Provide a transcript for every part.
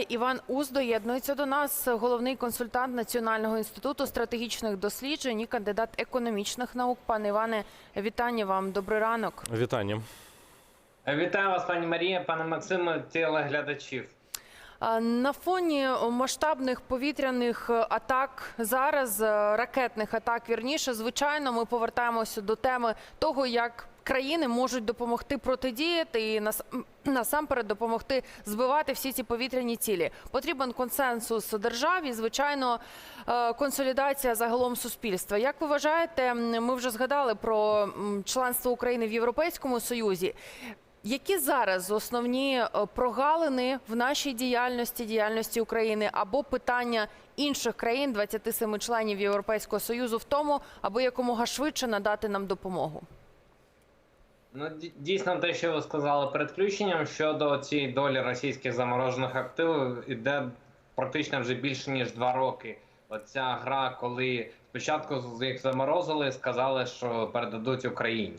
Іван Уз доєднується до нас, головний консультант Національного інституту стратегічних досліджень і кандидат економічних наук. Пане Іване, вітання вам. Добрий ранок. Вітання. Вітаю вас, пані Марія, пане Максиме, телеглядачів. На фоні масштабних повітряних атак зараз е, ракетних атак вірніше, звичайно, ми повертаємося до теми того, як країни можуть допомогти протидіяти і нас- насамперед допомогти збивати всі ці повітряні цілі. Потрібен консенсус держав і, звичайно, е, консолідація загалом суспільства. Як ви вважаєте, ми вже згадали про членство України в Європейському Союзі. Які зараз основні е, прогалини в нашій діяльності, діяльності України або питання інших країн, 27 членів Європейського союзу, в тому, аби якомога швидше надати нам допомогу? Ну, дійсно, те, що ви сказали перед включенням щодо цієї долі російських заморожених активів, іде практично вже більше ніж два роки. Оця гра, коли спочатку їх заморозили, сказали, що передадуть Україні.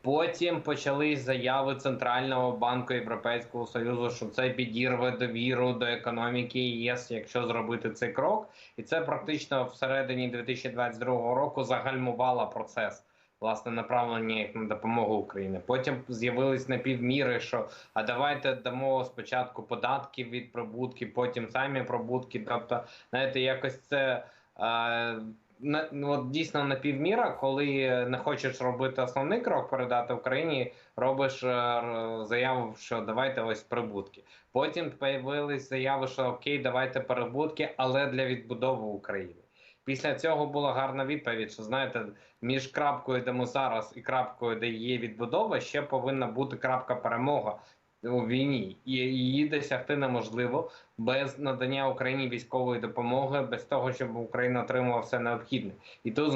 Потім почались заяви Центрального банку Європейського Союзу, що це підірве довіру до економіки ЄС, якщо зробити цей крок. І це практично всередині 2022 року загальмувало процес власне направлення їх на допомогу Україні. Потім з'явились напівміри, що а давайте дамо спочатку податки від прибутків, потім самі прибутки. Тобто, знаєте, якось це. Е, на, ну, от дійсно напівміра, коли не хочеш робити основний крок, передати Україні, робиш е, заяву, що давайте ось прибутки. Потім появились заяви, що окей, давайте перебутки, але для відбудови України. Після цього була гарна відповідь, що знаєте, між крапкою, де ми зараз, і крапкою, де є відбудова, ще повинна бути крапка перемога у війні, і її досягти неможливо без надання Україні військової допомоги, без того, щоб Україна отримала все необхідне. І тут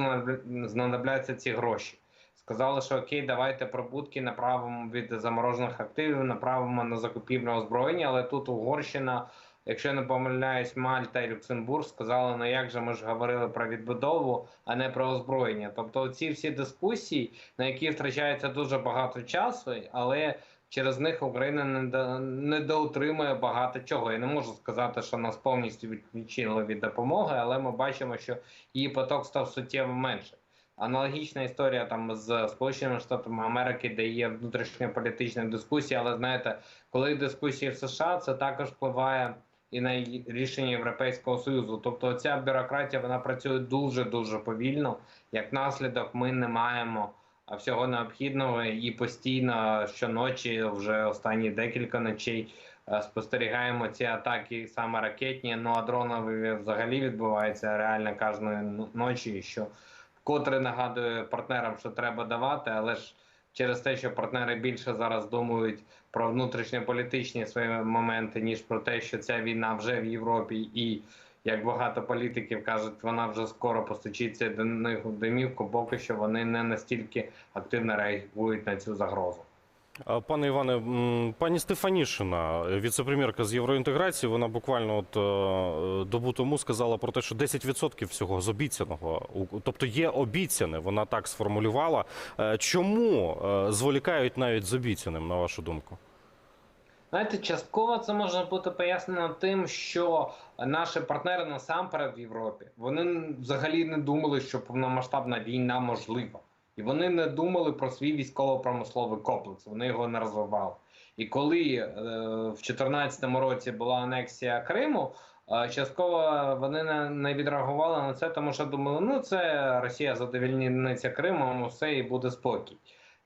знадобляться ці гроші. Сказали, що окей, давайте прибутки направимо від заморожених активів, направимо на закупівлю озброєння, але тут Угорщина. Якщо я не помиляюсь, Мальта і Люксембург сказали, ну як же ми ж говорили про відбудову, а не про озброєння. Тобто, ці всі дискусії, на які втрачається дуже багато часу, але через них Україна не до не багато чого. Я не можу сказати, що нас повністю відключили від допомоги, але ми бачимо, що її поток став суттєво менше. Аналогічна історія там з Сполученими Штатами Америки, де є внутрішньополітична дискусія, але знаєте, коли дискусії в США, це також впливає і на рішення Європейського союзу. Тобто, ця бюрократія вона працює дуже дуже повільно. Як наслідок, ми не маємо всього необхідного і постійно щоночі, вже останні декілька ночей. Спостерігаємо ці атаки саме ракетні, ну а дронові взагалі відбуваються реально кожної ночі, що вкотре нагадує партнерам, що треба давати, але ж через те, що партнери більше зараз думають про внутрішньополітичні свої моменти, ніж про те, що ця війна вже в Європі, і як багато політиків кажуть, вона вже скоро постучиться до них в домівку, поки що вони не настільки активно реагують на цю загрозу. Пане Іване, пані Стефанішина, віцепрем'єрка з євроінтеграції, вона буквально от е, добу тому сказала про те, що 10% всього з обіцяного, тобто є обіцяне, вона так сформулювала. Е, Чому е, зволікають навіть з обіцяним, на вашу думку? Знаєте, частково це може бути пояснено тим, що наші партнери насамперед в Європі вони взагалі не думали, що повномасштабна війна можлива, і вони не думали про свій військово-промисловий комплекс. Вони його не розвивали. І коли е, в 2014 році була анексія Криму, е, частково вони не, не відреагували на це, тому що думали, ну це Росія задовільниться Кримом, все і буде спокій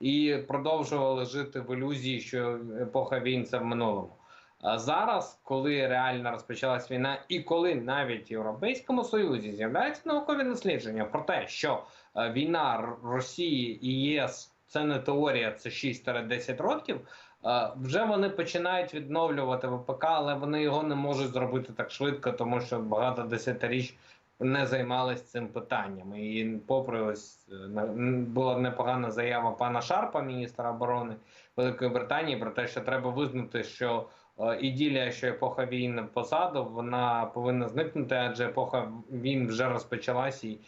і продовжували жити в ілюзії, що епоха війн це в минулому. А зараз, коли реально розпочалась війна, і коли навіть в Європейському Союзі з'являються наукові дослідження про те, що війна Росії і ЄС це не теорія, це 6-10 років. е, Вже вони починають відновлювати ВПК, але вони його не можуть зробити так швидко, тому що багато десятиріч не займалися цим питанням. І попри ось е, була непогана заява пана Шарпа, міністра оборони Великої Британії, про те, що треба визнати, що е, іділія, що епоха війн позаду, вона повинна зникнути, адже епоха війн вже розпочалась, і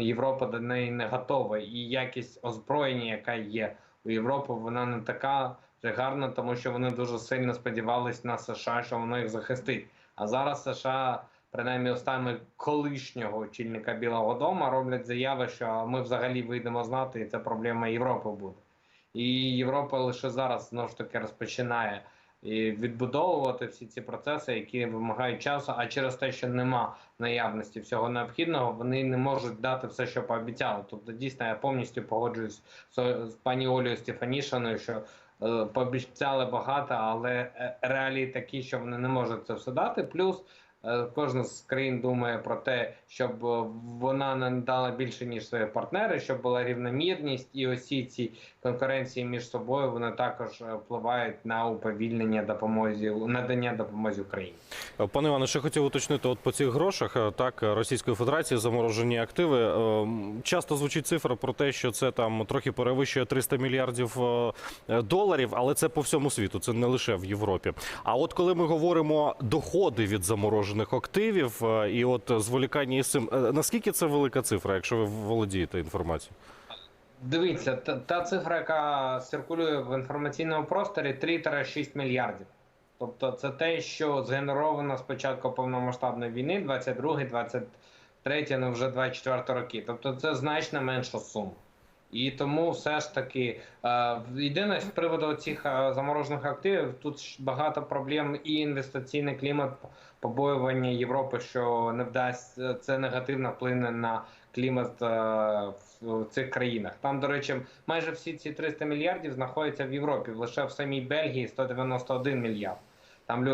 Європа до неї не готова. І якість озброєння, яка є у Європи, вона не така вже гарна, тому що вони дуже сильно сподівались на США, що воно їх захистить. А зараз США, принаймні устами колишнього очільника Білого Дому, роблять заяви, що ми взагалі вийдемо з НАТО, і це проблема Європи буде. І Європа лише зараз знову ж таки розпочинає і відбудовувати всі ці процеси, які вимагають часу. А через те, що нема наявності всього необхідного, вони не можуть дати все, що пообіцяли. Тобто, дійсно, я повністю погоджуюсь з, пані Олею Стефанішиною, що е, пообіцяли багато, але е, реалії такі, що вони не можуть це все дати. Плюс е, кожна з країн думає про те, щоб е, вона не дала більше ніж свої партнери, щоб була рівномірність, і усі ці конкуренції між собою вони також е, впливають на уповільнення допомозі надання допомоги Україні. Е, Пане Іване, ще хотів уточнити, от по цих грошах, так, Російської Федерації заморожені активи. Часто звучить цифра про те, що це там трохи перевищує 300 мільярдів доларів, але це по всьому світу, це не лише в Європі. А от коли ми говоримо доходи від заморожених активів і от зволікання із цим, е, наскільки це велика цифра, якщо ви володієте інформацією? Дивіться, та, та цифра, яка циркулює в інформаційному просторі, 3-6 мільярдів. Тобто це те, що згенеровано з початку повномасштабної війни, 22, 23, ну вже 24 роки. Тобто це значно менша сума. І тому все ж таки е, єдине з приводу цих е, заморожених активів, тут багато проблем і інвестиційний клімат, побоювання Європи, що не вдасть е, це негативно вплине на клімат в цих країнах. Там, до речі, майже всі ці 300 мільярдів знаходяться в Європі. Лише в самій Бельгії 191 мільярд. Там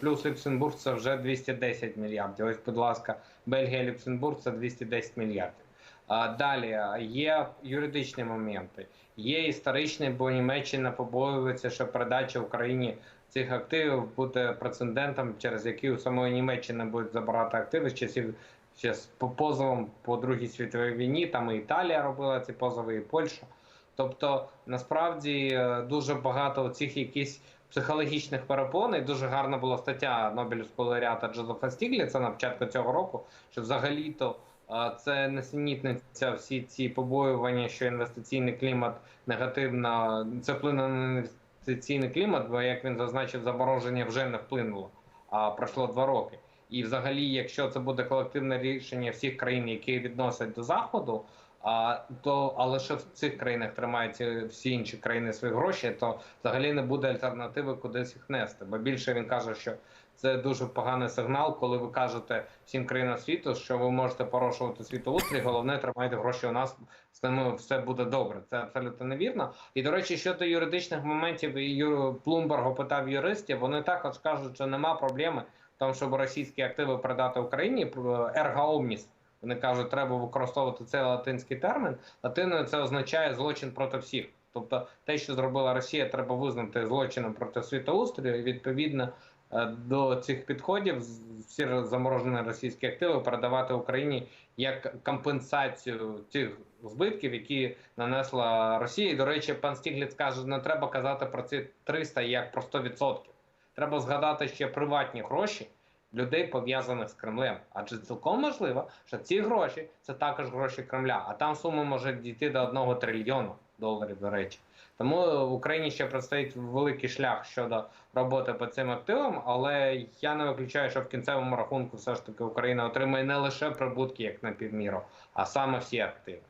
плюс Люксембург це вже 210 мільярдів. Ось, будь ласка, Бельгія, Люксембург це 210 мільярдів. Далі є юридичні моменти, є історичні, бо Німеччина побоюється, що передача Україні цих активів буде прецедентом, через який у самої Німеччини будуть забирати активи з часів з позовом по Другій світовій війні. Там і Італія робила ці позови, і Польща. Тобто, насправді е, дуже багато цих якісь психологічних перепон. І дуже гарна була стаття Нобелівського лауреата Джозефа Стігліца на початку цього року, що взагалі-то е, це несенітниця всі ці побоювання, що інвестиційний клімат негативно це вплине на інвестиційний клімат, бо як він зазначив, замороження вже не вплинуло, а пройшло два роки. І, взагалі, якщо це буде колективне рішення всіх країн, які відносять до заходу, а то а лише в цих країнах тримаються всі інші країни свої гроші, то взагалі не буде альтернативи кудись їх нести. Бо більше він каже, що це дуже поганий сигнал, коли ви кажете всім країнам світу, що ви можете порушувати світоустрій, головне тримайте гроші у нас, з ними все буде добре. Це абсолютно невірно. І до речі, щодо юридичних моментів, Юр Плумберг опитав юристів, вони також кажуть, що нема проблеми в тому, щоб російські активи передати Україні ерга омніс. Вони кажуть, треба використовувати цей латинський термін. Латиною це означає злочин проти всіх. Тобто, те, що зробила Росія, треба визнати злочином проти світоустрою. І відповідно е, до цих підходів всі заморожені російські активи передавати Україні як компенсацію тих збитків, які нанесла Росія. І, до речі, пан Стігліц каже, не треба казати про ці 300 як про 100%. Треба згадати ще приватні гроші людей пов'язаних з Кремлем. Адже цілком можливо, що ці гроші це також гроші Кремля, а там сума може дійти до 1 трильйону доларів, до речі. Тому в Україні ще предстоїть великий шлях щодо роботи по цим активам, але я не виключаю, що в кінцевому рахунку все ж таки Україна отримає не лише прибутки, як на півміру, а саме всі активи.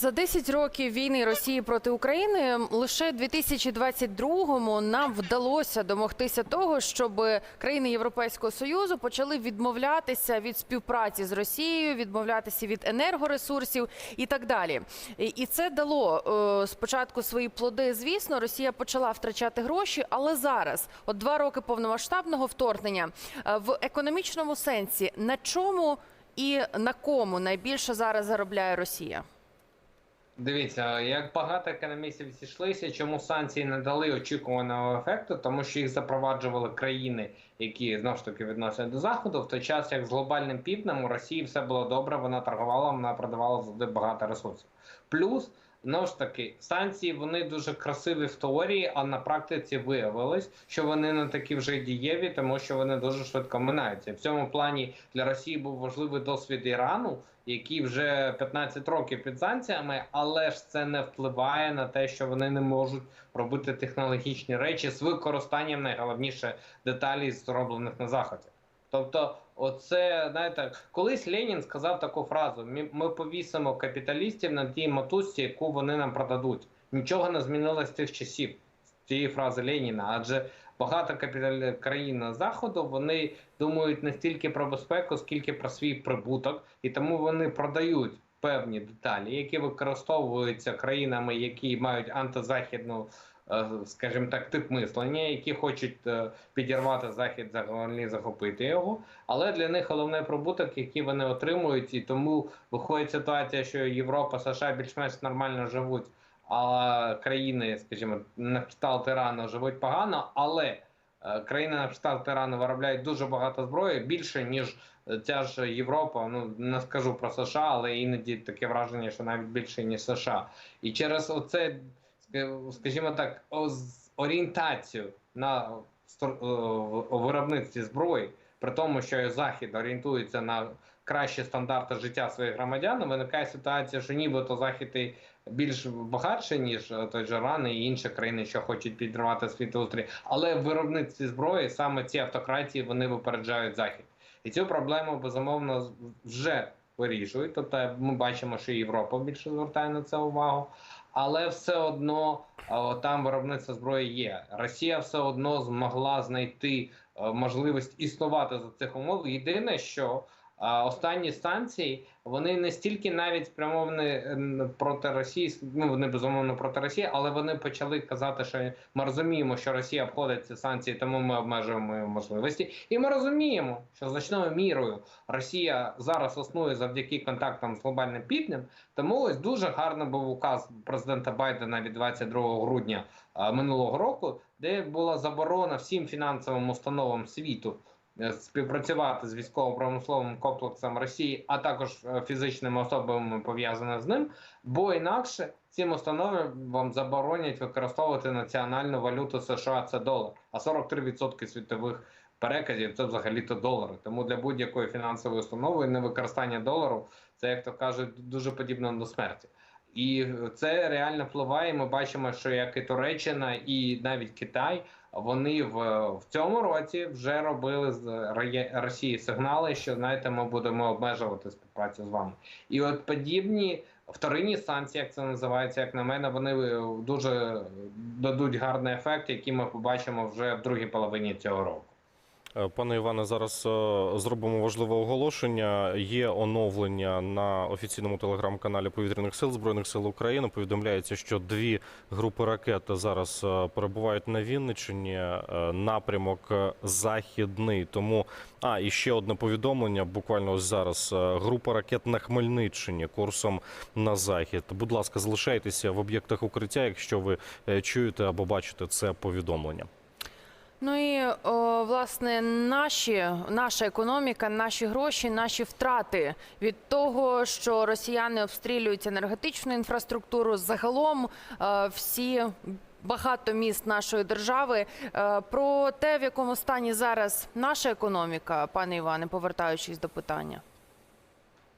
За 10 років війни Росії проти України лише 2022-му нам вдалося домогтися того, щоб країни Європейського союзу почали відмовлятися від співпраці з Росією, відмовлятися від енергоресурсів і так далі. І- це дало е, спочатку свої плоди. Звісно, Росія почала втрачати гроші, але зараз, от два роки повномасштабного вторгнення, е, в економічному сенсі на чому і на кому найбільше зараз заробляє Росія? Дивіться, як багато економістів зійшлися, чому санкції не дали очікуваного ефекту, тому що їх запроваджували країни, які знову ж таки відносять до заходу, в той час як з глобальним півднем у Росії все було добре, вона торгувала, вона продавала завжди багато ресурсів. Плюс Знову ж таки, санкції вони дуже красиві в теорії, а на практиці виявилось, що вони не такі вже дієві, тому що вони дуже швидко минаються. В цьому плані для Росії був важливий досвід Ірану, який вже 15 років під санкціями, але ж це не впливає на те, що вони не можуть робити технологічні речі з використанням найголовніше деталей, зроблених на заході. Тобто, оце знаєте, колись Ленін сказав таку фразу: ми, повісимо капіталістів на тій мотузці, яку вони нам продадуть. Нічого не змінилось з тих часів. з Цієї фрази Леніна, адже багато капіталь... країн заходу вони думають не стільки про безпеку, скільки про свій прибуток, і тому вони продають певні деталі, які використовуються країнами, які мають антизахідну, скажімо так, тип мислення, які хочуть е, підірвати захід, взагалі захопити його. Але для них головний прибуток, який вони отримують, і тому виходить ситуація, що Європа, США більш-менш нормально живуть, а країни, скажімо, на кшталт Ірану живуть погано, але е, країни на кшталт Ірану виробляють дуже багато зброї, більше ніж е, ця ж Європа. Ну не скажу про США, але іноді таке враження, що навіть більше ніж США. І через оце, скажімо так, орієнтацію на е, виробництві зброї, при тому, що Захід орієнтується на кращі стандарти життя своїх громадян, виникає ситуація, що нібито Захід і більш багатше, ніж е, той же Іран і інші країни, що хочуть підривати світоустрій. Але в виробництві зброї саме ці автократії вони випереджають Захід. І цю проблему безумовно вже вирішують. Тобто ми бачимо, що Європа більше звертає на це увагу. Але все одно там виробництво зброї є. Росія все одно змогла знайти е, можливість існувати за цих умов. Єдине, що останні санкції вони не стільки навіть спрямовані проти Росії, ну вони безумовно проти Росії, але вони почали казати, що ми розуміємо, що Росія обходить ці санкції, тому ми обмежуємо можливості. І ми розуміємо, що значною мірою Росія зараз існує завдяки контактам з глобальним півднем. Тому ось дуже гарно був указ президента Байдена від 22 грудня минулого року, де була заборона всім фінансовим установам світу співпрацювати з військово-промисловим комплексом Росії, а також е, фізичними особами пов'язаними з ним. Бо інакше цим установам вам заборонять використовувати національну валюту США це долар, а 43% світових переказів це взагалі-то долари. Тому для будь-якої фінансової установи невикористання долару це, як то кажуть, дуже подібно до смерті. І це реально впливає. Ми бачимо, що як і Туреччина, і навіть Китай, вони в, в цьому році вже робили з Росії сигнали, що знаєте, ми будемо обмежувати співпрацю з вами. І от подібні вторинні санкції, як це називається, як на мене, вони е, дуже дадуть гарний ефект, який ми побачимо вже в другій половині цього року. Пане Іване, зараз е, зробимо важливе оголошення. Є оновлення на офіційному телеграм-каналі Повітряних сил Збройних сил України. Повідомляється, що дві групи ракет зараз е, перебувають на Вінниччині. е, Напрямок західний. Тому а і ще одне повідомлення. Буквально ось зараз група ракет на Хмельниччині курсом на захід. Будь ласка, залишайтеся в об'єктах укриття, якщо ви чуєте або бачите це повідомлення. Ну і о, власне наші, наша економіка, наші гроші, наші втрати від того, що росіяни обстрілюють енергетичну інфраструктуру, загалом е, всі. Багато міст нашої держави Е, про те, в якому стані зараз наша економіка, пане Іване, повертаючись до питання.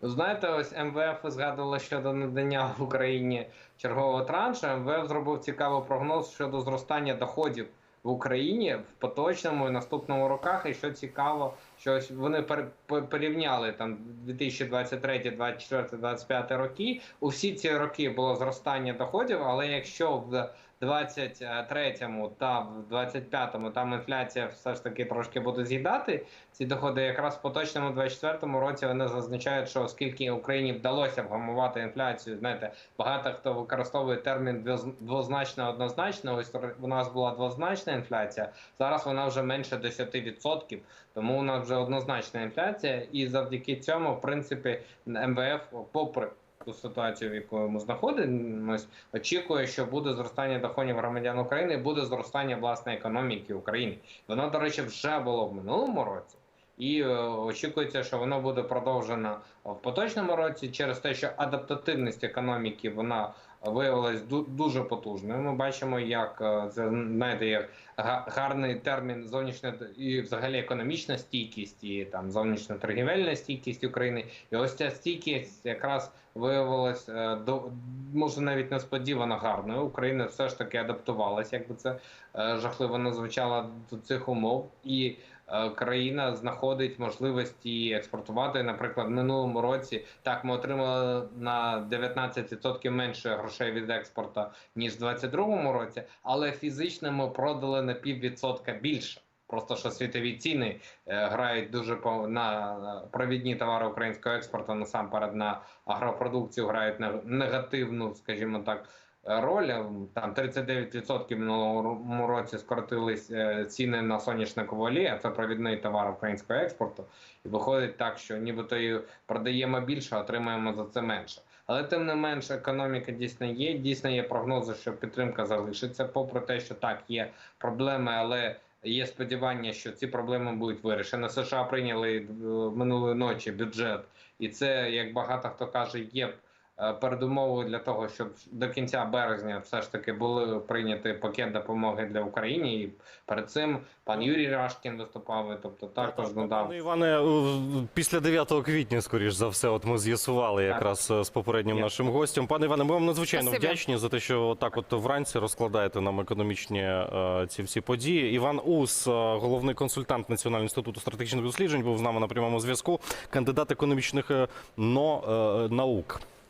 Знаєте, ось МВФ згадувало щодо надання в Україні чергового траншу. МВФ зробив цікавий прогноз щодо зростання доходів в Україні в поточному і наступному роках. І що цікаво, що вони порівняли там 2023, 2024, 2025 роки. У всі ці роки було зростання доходів, але якщо в 23-му та в 25-му там інфляція все ж таки трошки буде з'їдати ці доходи, якраз в поточному 24-му році вони зазначають, що оскільки Україні вдалося вгамувати інфляцію, знаєте, багато хто використовує термін двоз- двозначно однозначно. Ось у нас була двозначна інфляція. Зараз вона вже менше 10%, тому у нас вже однозначна інфляція, і завдяки цьому, в принципі, МВФ, попри ту ситуацію, в якої ми знаходимося, очікує, що буде зростання доходів громадян України, і буде зростання власної економіки України. Воно, до речі, вже було в минулому році. І е, очікується, що воно буде продовжено в поточному році через те, що адаптативність економіки вона виявилась ду- дуже потужною. Ми бачимо, як е, це знаєте, як га- гарний термін зовнішня і взагалі економічна стійкість і там зовнішня торгівельна стійкість України. І ось ця стійкість якраз виявилась е, до може навіть несподівано гарною. Україна все ж таки адаптувалась, якби це е, жахливо не звучало до цих умов, і країна знаходить можливості експортувати. Наприклад, в минулому році так ми отримали на 19% менше грошей від експорту ніж в 2022 році, але фізично ми продали на піввідсотка більше. Просто що світові ціни е, грають дуже по на е, провідні товари українського експорту, насамперед на агропродукцію грають на негативну, скажімо так, е, роль. Там 39% в минулому році скоротились е, ціни на соняшникову олію, а це провідний товар українського експорту. І виходить так, що нібито і продаємо більше, а отримуємо за це менше. Але тим не менш, економіка дійсно є. Дійсно є прогнози, що підтримка залишиться, попри те, що так є проблеми, але є сподівання, що ці проблеми будуть вирішені. США прийняли е, минулої ночі бюджет, і це, як багато хто каже, є передумовою для того, щоб до кінця березня все ж таки були прийняті пакет допомоги для України. І перед цим пан Юрій Рашкін виступав, і, тобто також надав. Пане Іване, е, після 9 квітня, скоріш за все, от ми з'ясували якраз е, з попереднім Є. нашим гостем. Пане Іване, ми вам надзвичайно Спасибі. вдячні за те, що так от вранці розкладаєте нам економічні е, ці всі події. Іван Ус, е, головний консультант Національного інституту стратегічних досліджень, був з нами на прямому зв'язку. Кандидат економічних е, но, е, наук.